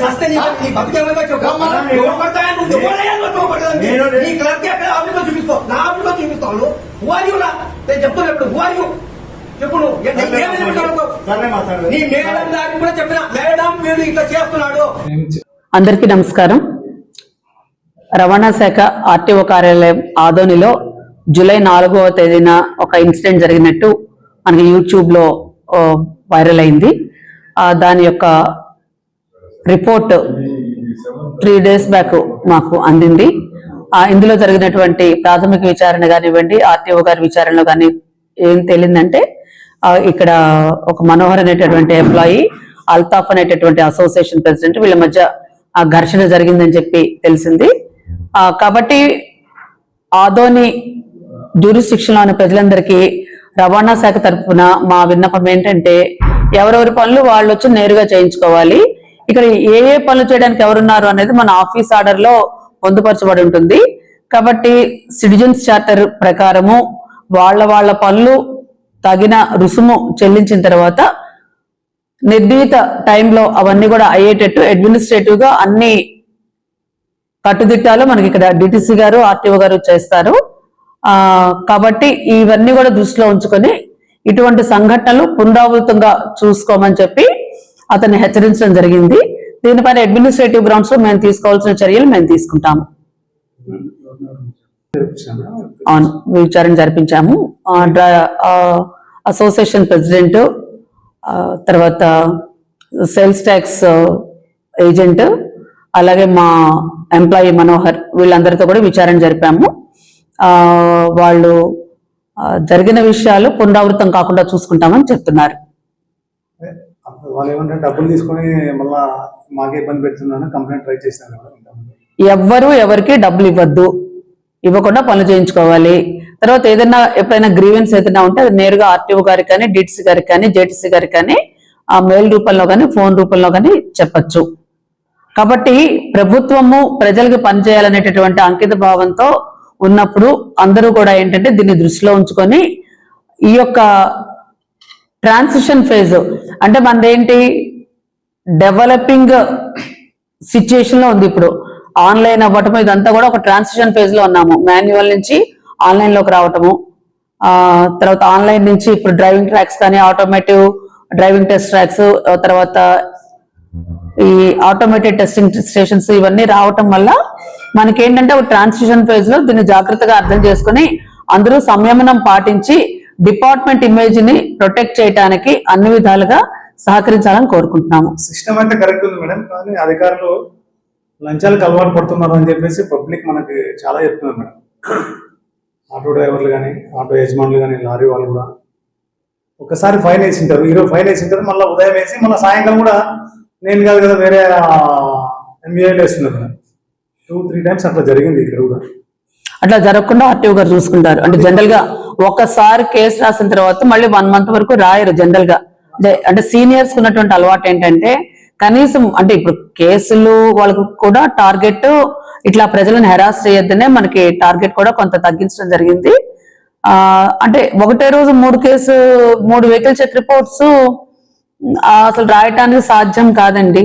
సస్తే నీ నీ బతికేమో చెప్పు నువ్వు ఎవరయ్యా నువ్వు నీ క్లర్క్ ఎక్కడ ఆఫీస్లో చూపిస్తావు నా ఆఫీస్లో చూపిస్తాను హూ నేను చెప్తున్నా ఇప్పుడు హూ ఆర్ చెప్పు నీ మేడం ఏమిటి దానికి కూడా చెప్పిన మేడం వీడు ఇట్లా చేస్తున్నాడు అందరికీ నమస్కారం. రవాణా శాఖ ఆర్టీఓ కార్యాలయం ఆదోనిలో జూలై నాలుగవ తేదీన ఒక ఇన్సిడెంట్ జరిగినట్టు మనకి యూట్యూబ్లో వైరల్ అయింది. దాని యొక్క రిపోర్ట్ త్రీ డేస్ బ్యాక్ మాకు అందింది. ఇందులో జరిగినటువంటి ప్రాథమిక విచారణ కానివ్వండి ఆర్టీఓ గారి విచారణలో కానీ ఏం తేలిందంటే ఇక్కడ ఒక మనోహర్ అనేటటువంటి ఎంప్లాయీ అల్తాఫ్ అనేటటువంటి అసోసియేషన్ ప్రెసిడెంట్ వీళ్ళ మధ్య ఆ ఘర్షణ జరిగిందని చెప్పి తెలిసింది. కాబట్టి ఆదోని జ్యూరిస్టిక్షన్ ఉన్న ప్రజలందరికీ రవాణా శాఖ తరఫున మా విన్నపం ఏంటంటే ఎవరెవరి పనులు వాళ్ళు వచ్చి నేరుగా చేయించుకోవాలి. ఇక్కడ ఏ ఏ పనులు చేయడానికి ఎవరున్నారు అనేది మన ఆఫీస్ ఆర్డర్లో పొందుపరచబడి ఉంటుంది. కాబట్టి సిటిజన్స్ చార్టర్ ప్రకారము వాళ్ళ వాళ్ళ పనులు తగిన రుసుము చెల్లించిన తర్వాత నిర్ణీత టైంలో అవన్నీ కూడా అయ్యేటట్టు అడ్మినిస్ట్రేటివ్గా అన్ని కట్టుదిట్టాలు మనకి ఇక్కడ డిటిసి గారు ఆర్టీఓ గారు చేస్తారు. ఆ కాబట్టి ఇవన్నీ కూడా దృష్టిలో ఉంచుకొని ఇటువంటి సంఘటనలు పునరావృతంగా చూసుకోమని చెప్పి అతన్ని హెచ్చరించడం జరిగింది. దీనిపైన అడ్మినిస్ట్రేటివ్ గ్రౌండ్స్లో మేము తీసుకోవాల్సిన చర్యలు మేము తీసుకుంటాము. అవును విచారణ జరిపించాము. డ్రా- అసోసియేషన్ ప్రెసిడెంట్ తర్వాత సేల్స్ ట్యాక్స్ ఏజెంట్ అలాగే మా ఎంప్లాయీ మనోహర్ వీళ్ళందరితో కూడా విచారణ జరిపాము. వాళ్ళు జరిగిన విషయాలు పునరావృతం కాకుండా చూసుకుంటామని చెప్తున్నారు. వాళ్ళు ఏమంటే డబ్బులు తీసుకొని మళ్ళా మాకే ఇబ్బంది పెడుతున్నాను కంప్లైంట్ ట్రై చేసినారు ఎవ్వరు ఎవరికి డబ్బులు ఇవ్వద్దు. ఇవ్వకుండా పనులు చేయించుకోవాలి. తర్వాత ఏదైనా ఎప్పుడైనా గ్రీవెన్స్ ఏదైనా ఉంటే అది నేరుగా ఆర్టీఓ గారికి కానీ డిటిసి గారికి కానీ జేటీసీ గారికి కానీ ఆ మెయిల్ రూపంలో కానీ ఫోన్ రూపంలో కానీ చెప్పచ్చు. కాబట్టి ప్రభుత్వము ప్రజలకు పనిచేయాలనేటటువంటి అంకిత భావంతో ఉన్నప్పుడు అందరూ కూడా ఏంటంటే దీన్ని దృష్టిలో ఉంచుకొని ఈ యొక్క ట్రాన్సిషన్ ఫేజ్ అంటే మనదేంటి? డెవలపింగ్ సిచ్యుయేషన్లో ఉంది ఇప్పుడు. ఆన్లైన్ అవ్వటము ఇదంతా కూడా ఒక ట్రాన్సిషన్ ఫేజ్లో ఉన్నాము. మాన్యువల్ నుంచి ఆన్లైన్లోకి రావటము. తర్వాత ఆన్లైన్ నుంచి ఇప్పుడు డ్రైవింగ్ ట్రాక్స్ కానీ ఆటోమేటివ్ డ్రైవింగ్ టెస్ట్ ట్రాక్స్ తర్వాత ఈ ఆటోమేటెడ్ టెస్టింగ్ స్టేషన్స్ ఇవన్నీ రావటం వల్ల మనకేంటంటే ఒక ట్రాన్సిషన్ ఫేజ్లో దీన్ని జాగ్రత్తగా అర్థం చేసుకుని అందరూ సంయమనం పాటించి డిపార్ట్మెంట్ ఇమేజ్ని ప్రొటెక్ట్ చేయడానికి అన్ని విధాలుగా సహకరించాలని కోరుకుంటున్నాము. సిస్టమ్ అయితే కరెక్ట్ ఉంది మేడం కానీ అధికారులు లంచాలకు అలవాటు పడుతున్నారు అని చెప్పేసి పబ్లిక్ మనకి చాలా చెప్తున్నారు మేడం. ఆటో డ్రైవర్లు కానీ ఆటో యజమానులు కానీ లారీ వాళ్ళు కూడా. ఒకసారి ఫైన్ వేసింటారు ఈరోజు ఫైన్ వేసింటారు మళ్ళీ ఉదయం వేసి మళ్ళీ సాయంకాలం కూడా నేను కాదు కదా వేరే ఎంబీఐలు వేస్తున్నారు మేడం. టూ త్రీ టైమ్స్ అట్లా జరిగింది ఇక్కడ కూడా. అట్లా జరగకుండా ఆర్టీఓ గారు చూసుకుంటారు. అంటే జనరల్గా ఒక్కసారి కేసు రాసిన తర్వాత మళ్ళీ వన్ మంత్ వరకు రాయరు జనరల్గా. అంటే సీనియర్స్ ఉన్నటువంటి అలవాటు ఏంటంటే కనీసం అంటే ఇప్పుడు కేసులు వాళ్ళకు కూడా టార్గెట్ ఇట్లా ప్రజలను హెరాస్ చేయొద్దనే మనకి టార్గెట్ కూడా కొంత తగ్గించడం జరిగింది. ఆ అంటే ఒకటే రోజు మూడు కేసు మూడు వెహికల్ చెక్ రిపోర్ట్స్ అసలు రాయటానికి సాధ్యం కాదండి.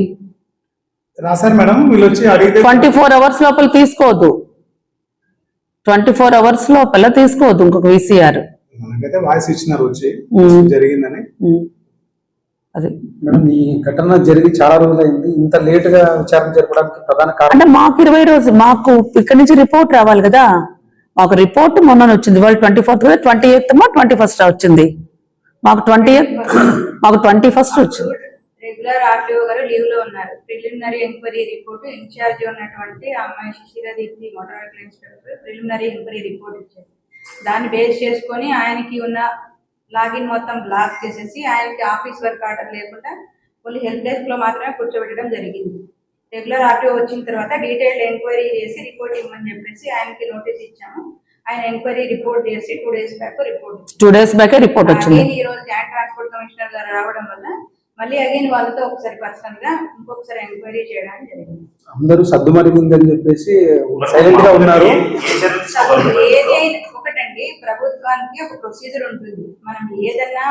ట్వంటీ ఫోర్ అవర్స్ లోపల తీసుకోవద్దు. ట్వంటీ ఫోర్ అవర్స్ లోపల తీసుకోవద్దు ఇంకొక విసిఆర్ మనకైతే వాయిస్ ఇచ్చినారు వచ్చి మ్మ్. జరిగిందని. అది. మేడం ఈ ఘటన జరిగి చాలా రోజులైంది. ఇంత లేట్గా విచారణ జరపడానికి ప్రధాన కారణం? అంటే మాకు ఇరవై రోజు మాకు ఇక్కడ నుంచి రిపోర్ట్ రావాలి కదా. మాకు రిపోర్ట్ మొన్న వచ్చింది. వాళ్ళు twenty fourth twenty eighth twenty first వచ్చింది. మాకు ట్వంటీ ఎయిత్ మాకు ట్వంటీ ఫస్ట్ వచ్చింది. రెగ్యులర్ ఆర్టీఓ గారు లీవ్లో ఉన్నారు. ప్రిలిమినరీ ఎంక్వైరీ రిపోర్ట్ ఇన్ఛార్జ్ ఉన్నటువంటి అమ్మాయి Shishira Deepti motor vehicle inspector preliminary enquiry report ఇచ్చారు. దాన్ని బేస్ చేసుకొని ఆయనకి ఉన్న లాగిన్ మొత్తం బ్లాక్ చేసేసి ఆయనకి ఆఫీస్ వర్క్ ఆర్డర్ లేకుండా ఓన్లీ హెల్ప్ డెస్క్లో మాత్రమే కూర్చోబెట్టడం జరిగింది. రెగ్యులర్ ఆర్టీఓ వచ్చిన తర్వాత డీటెయిల్డ్ ఎంక్వైరీ చేసి రిపోర్ట్ ఇవ్వమని చెప్పేసి ఆయనకి నోటీస్ ఇచ్చాము. ఆయన ఎంక్వైరీ రిపోర్ట్ చేసి two days back report two days బ్యాకే report వచ్చింది. ఈ రోజు జాయింట్ ట్రాన్స్పోర్ట్ కమిషనర్ గారు రావడం వల్ల మళ్ళీ అగైన్ వాళ్ళతో ఒకసారి పర్సనల్గా ఇంకొకసారి ఎంక్వైరీ చేయడానికి జరిగింది. అందరూ సర్దుమరిగిందని చెప్పేసి సైలెంట్గా ఉన్నారు. ఒకటండి ప్రభుత్వానికి ఒక ప్రొసీజర్ ఉంటుంది. మనం ఏదన్నా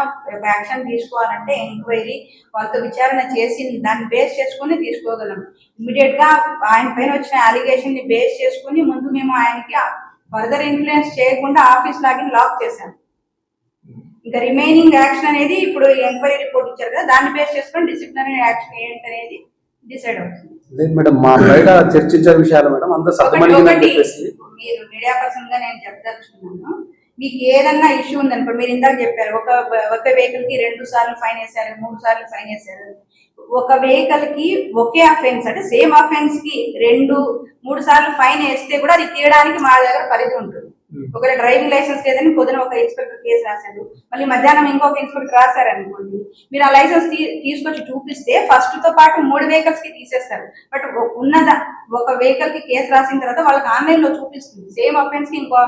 యాక్షన్ తీసుకోవాలంటే ఎంక్వైరీ వాళ్ళతో విచారణ చేసి దాన్ని బేస్ చేసుకుని తీసుకోగలం. ఇమీడియట్గా ఆయన పైన వచ్చిన అలిగేషన్ని బేస్ చేసుకుని ముందు మేము ఆయనకి ఫర్దర్ ఇన్ఫ్లుయెన్స్ చేయకుండా ఆఫీస్ లాగిన్ లాక్ చేశాం. ఇంకా రిమైనింగ్ యాక్షన్ అనేది ఇప్పుడు ఎంక్వైరీ రిపోర్ట్ ఇచ్చారు కదా దాన్ని బేస్ చేసుకొని డిసిప్లినరీ యాక్షన్ ఏంటనేది డిసైడ్ అవుతుంది. లేదు మేడం మా బయట చర్చించే విషయాలు మేడం అంత చెప్పేసి మీరు మీడియా పర్సన్గా నేను చెప్పదలుచుకున్నాను. మీకు ఏదన్నా ఇష్యూ ఉందనుకో మీరు ఇందాక చెప్పారు ఒక ఒక వెహికల్కి రెండు సార్లు ఫైన్ వేశారు మూడు సార్లు ఫైన్ వేశారు. ఒక వెహికల్కి ఒకే అఫెన్స్ అంటే సేమ్ అఫెన్స్కి రెండు మూడు సార్లు ఫైన్ వేస్తే కూడా అది తీయడానికి మా దగ్గర పరిధి ఉంటుంది. ఒకవేళ డ్రైవింగ్ లైసెన్స్ లేదని పొద్దున ఒక ఇన్స్పెక్టర్ కేసు రాశారు. మళ్ళీ మధ్యాహ్నం ఇంకొక ఇన్స్పెక్టర్ రాశారు అనుకోండి. మీరు ఆ లైసెన్స్ తీసుకొచ్చి చూపిస్తే ఫస్ట్తో పాటు మూడు వెహికల్స్కి తీసేస్తారు. బట్ ఉన్నద ఒక వెహికల్కి కేసు రాసిన తర్వాత వాళ్ళకి ఆన్లైన్లో చూపిస్తుంది. సేమ్ అఫెన్స్కి ఇంకో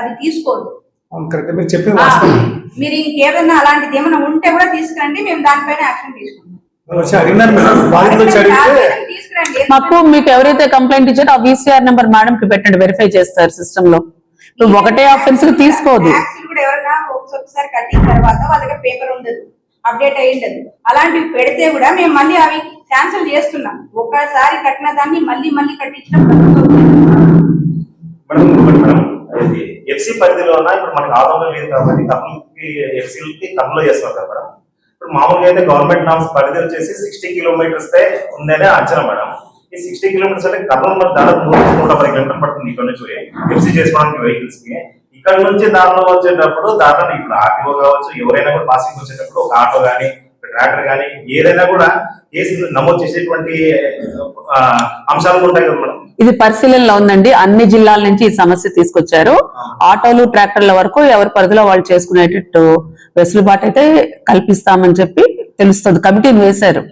అది తీసుకోదు. మీరు ఇంకేదన్నా అలాంటిది ఏమైనా ఉంటే కూడా తీసుకురండి మేము దానిపైన యాక్షన్ తీసుకుంటాం. అడిగినారు మేడం. అడిగితే మాకు మీకు ఎవరైతే కంప్లైంట్ ఇచ్చారో ఆ వీసీఆర్ నెంబర్ మేడం కి పెట్టండి వెరిఫై చేస్తారు సిస్టమ్లో. ఇప్పుడు ఒకటే ఆఫెన్స్కి తీసుకోదు. అప్డేట్ అయి ఉండదు. అలాంటివి పెడితే కూడా మేము మళ్ళీ అవి క్యాన్సిల్ చేస్తున్నాం. ఒకసారి కట్టిన దాన్ని మళ్ళీ మళ్ళీ కట్టించడం ఎఫ్సి పరిధిలోన? ఇప్పుడు మనకి ఆదాయం లేదు కాబట్టి కంపెనీకి ఎఫ్సీలకి చేస్తున్నారు కదా మేడం ఇప్పుడు మామూలుగా అయితే గవర్నమెంట్ నామ్స్ పరిధి వచ్చేసి సిక్స్టీ కిలోమీటర్స్ ఉందనే అంచనా మేడం. ఈ సిక్స్టీ కిలోమీటర్స్ అంటే కర్నూలు మరి దాదాపు నూట నూట పది కిలోమీటర్ పడుతుంది ఇక్కడ నుంచి ఎఫ్సీ చేసుకోవడానికి వెహికల్స్కి. ఇక్కడ నుంచి దారిలో వచ్చేటప్పుడు దాదాపు ఇప్పుడు ఆర్టీఓ కావచ్చు ఎవరైనా కూడా పాసింగ్ వచ్చేటప్పుడు ఒక ఆటో కానీ ట్రాక్టర్ కానీ ఏదైనా కూడా కేసు నమోదు చేసేటువంటి అంశాలు ఉంటాయి కదా మేడం. ఇది పరిశీలనలో ఉందండి. అన్ని జిల్లాల నుంచి ఈ సమస్య తీసుకొచ్చారు. ఆటోలు ట్రాక్టర్ల వరకు ఎవరి పరిధిలో వాళ్ళు చేసుకునేటట్టు వెసులుబాటు అయితే కల్పిస్తామని చెప్పి తెలుస్తుంది. కమిటీని వేశారు.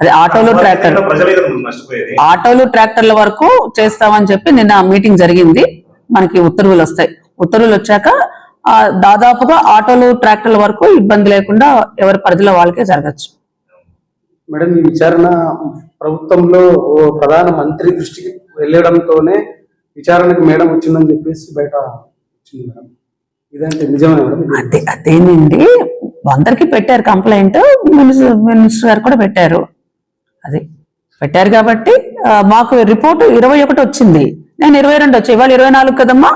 అది ఆటోలు ట్రాక్టర్ ఆటోలు ట్రాక్టర్ల వరకు చేస్తామని చెప్పి నిన్న మీటింగ్ జరిగింది. మనకి ఉత్తర్వులు వస్తాయి. ఉత్తర్వులు వచ్చాక దాదాపుగా ఆటోలు ట్రాక్టర్ల వరకు ఇబ్బంది లేకుండా ఎవరి పరిధిలో వాళ్ళకే జరగచ్చు. మేడం ఈ విచారణ ప్రభుత్వంలో ప్రధాన మంత్రి దృష్టికి వెళ్ళడంతోనే విచారణకు మేడం వచ్చిందని చెప్పేసి బయట వచ్చింది మేడం. ఇదంటే నిజమే మేడం? అదే అదేనండి అందరికి పెట్టారు కంప్లైంట్. మినిస్టర్ గారు కూడా పెట్టారు. అది పెట్టారు కాబట్టి మాకు రిపోర్ట్ ఇరవై ఒకటి వచ్చింది. నేను ఇరవై రెండు వచ్చి? ఇవాళ ఇరవై నాలుగు కదమ్మా?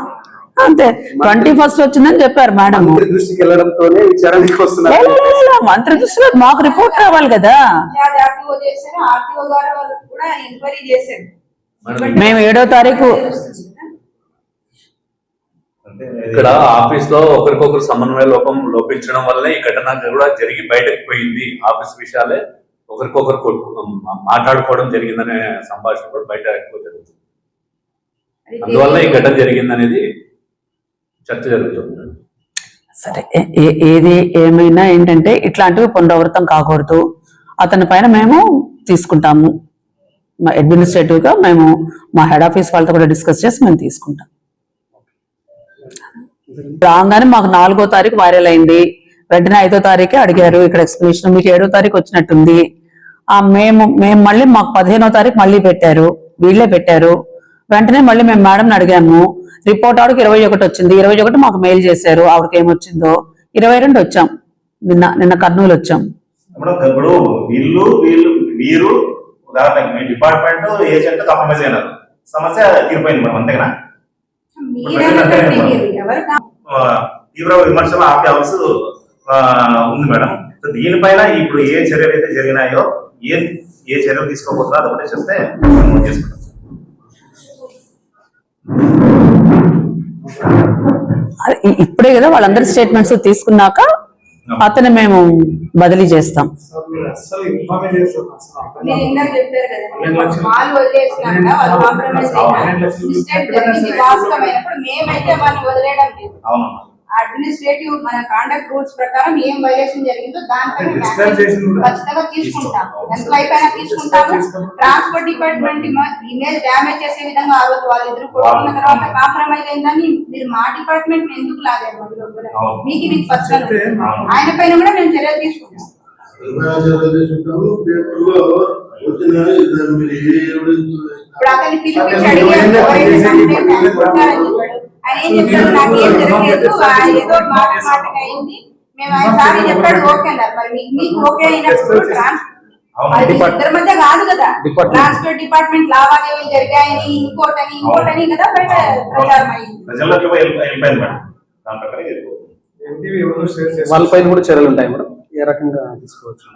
అంతే. ట్వంటీ ఫస్ట్ వచ్చిందని చెప్పారు మేడం. మంత్రి దృష్టికి వెళ్ళడంతోనే విచారణకి వస్తున్నారు. మంత్రి దృష్టిలో మాకు రిపోర్ట్ రావాలి కదా. ఆర్టీఓ చేశారు. ఆర్టీఓ గారు వాళ్ళు కూడా ఎంక్వైరీ చేశారు. మేము ఏడో తారీఖు ఇక్కడ ఆఫీస్లో ఒకరికొకరు సమన్వయ లోపం లోపించడం వల్లనే ఈ ఘటన కూడా జరిగి బయటకు పోయింది. ఆఫీస్ విషయాలే ఒకరికొకరు మాట్లాడుకోవడం జరిగిందనే సంభాషణ కూడా బయట ఎక్కువ జరుగుతుంది. అది అందువల్ల ఈ ఘటన జరిగిందనేది చర్చ జరుగుతుంది. సరే ఏ- ఏది ఏమైనా ఏంటంటే ఇట్లాంటివి పునరావృతం కాకూడదు. అతని పైన మేము తీసుకుంటాము. మా అడ్మినిస్ట్రేటివ్గా మేము మా హెడ్ ఆఫీస్ వాళ్ళతో కూడా డిస్కస్ చేసి మేము తీసుకుంటాం. రాగానే మాకు నాలుగో తారీఖు వైరల్ అయింది. వెంటనే ఐదో తారీఖే అడిగారు ఇక్కడ ఎక్స్ప్లెనేషన్ మీకు ఏడో తారీఖు వచ్చినట్టుంది. ఆ మేము మేము మళ్ళీ మాకు పదిహేనో తారీఖు మళ్ళీ పెట్టారు. వీళ్ళే పెట్టారు. వెంటనే మళ్ళీ మేము మేడంని అడిగాము. రిపోర్ట్ ఆవిడకి ఇరవై ఒకటి వచ్చింది. ఇరవై ఒకటి మాకు మెయిల్ చేశారు. ఆవిడకి ఏమొచ్చిందో. ఇరవై రెండు వచ్చాం. నిన్న నిన్న కర్నూలు వచ్చాం. ఇప్పుడు వీళ్ళు వీళ్ళు వీరు ఉదాహరణకి మీ డిపార్ట్మెంట్ ఏజెంట్ కాంప్రమైజ్ అయినారు. సమస్య తీరిపోయింది మేడం అంతేనా? మీరు తీవ్ర విమర్శలు ఆపే ఆ, ఉంది మేడం. దీనిపైన ఇప్పుడు ఏ చర్యలు అయితే జరిగినాయో ఏ ఏ చర్యలు తీసుకోబోతున్నా అది ఒకటే చెప్తే చేసుకుంటాం. ఇప్పుడే కదా వాళ్ళందరి స్టేట్మెంట్స్ తీసుకున్నాక అతను మేము బదిలీ చేస్తాం. అవును. అడ్మినిస్ట్రేటివ్ మన కాండక్ట్ రూల్స్ ప్రకారం ఏం వైలేషన్ జరిగిందో దానిపైన కూడా. ఖచ్చితంగా తీసుకుంటాం. ఎంప్లాయీ పైన తీసుకుంటాము. ట్రాన్స్పోర్ట్ డిపార్ట్మెంట్ ఇమేజ్ డ్యామేజ్ చేసే విధంగా ఆ రోజు వాళ్ళిద్దరు కొట్టుకున్న వాళ్ళు- తర్వాత కాంప్రమైజ్ అయిందని మీరు మా డిపార్ట్మెంట్ ఎందుకు లాగారు. మీకు మీకు పర్సనల్. ఆయన పైన కూడా మేము చర్యలు తీసుకుంటాం ఇప్పుడు అతన్ని పిలిపించి అడిగారు ఆయన ఏం చెప్పాడు నాకు ఏం జరగలేదు ఆ ఏదో మాట మాటగా అయింది మేము ఆయన సార్ చెప్పాడు ఓకే అన్నారు మరి మీకు- మీకు ఓకే అయినప్పుడు అది ఇద్దరి మధ్య కాదు కదా. డిపార్ట్మెంట్. ట్రాన్స్పోర్ట్ డిపార్ట్మెంట్ లావాదేవీలు జరిగాయని ఇంకోటని ఇంకోటని కదా బయట ప్రచారం అయింది వెళ్ళి- వాళ్ళపైన కూడా చర్యలు ఉంటాయి మేడం? ఏ రకంగా తీసుకోవచ్చు?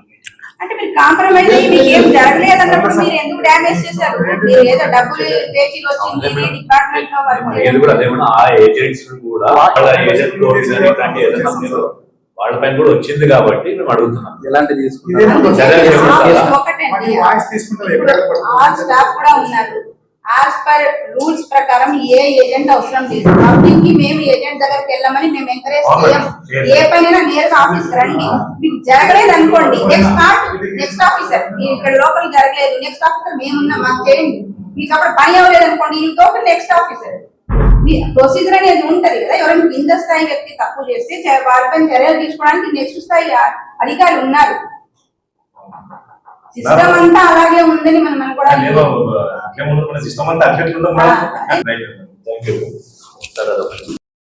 అంటే మీరు కాంప్రమైజ్ అయ్యి మీకు ఏం జరగలేదు అన్నప్పుడు మీరు ఎందుకు డ్యామేజ్ చేశారు? మీరు ఏదో డబ్బులు పేచీలు వచ్చింది మీ డిపార్ట్మెంట్లో వర్క్. కూడా అదేమన్నా ఆ ఏజెంట్స్ కూడా వాళ్ళ ఏజెంట్ లోన్స్ కానీ ఇట్లాంటి ఏదైనా మీరు వాళ్ళపైన కూడా వచ్చింది కాబట్టి మేము అడుగుతున్నాం. ఆల్ స్టాఫ్ కూడా ఉన్నారు. యాజ్ పర్ రూల్స్ ప్రకారం ఏ ఏజెంట్ అవసరం లేదు. పబ్లిక్కి మేము ఏజెంట్ దగ్గరికి వెళ్ళమని మేము ఎంకరేజ్ చేయం. ఏ పనైనా నేరుగా ఆఫీస్ రండి. మీకు జరగలేదు అనుకోండి నెక్స్ట్ స్టార్ట్ నెక్స్ట్ ఆఫీసర్ ఇక్కడ లోకల్ జరగలేదు నెక్స్ట్ ఆఫీసర్ మేమున్నాం మాకు చేయండి. మీకు అప్పుడు పని అవ్వలేదు అనుకోండి ఇంకొక నెక్స్ట్ ఆఫీసర్ ప్రొసీజర్ అనేది ఉంటది కదా ఎవరైనా కింద స్థాయి వ్యక్తి తప్పు చేస్తే వారిపైన చర్యలు తీసుకోవడానికి నెక్స్ట్ స్థాయి అధికారులు ఉన్నారు. సిస్టమ్ అంతా అలాగే ఉందని మనం అట్లే సిస్టమ్ అంతా అట్లే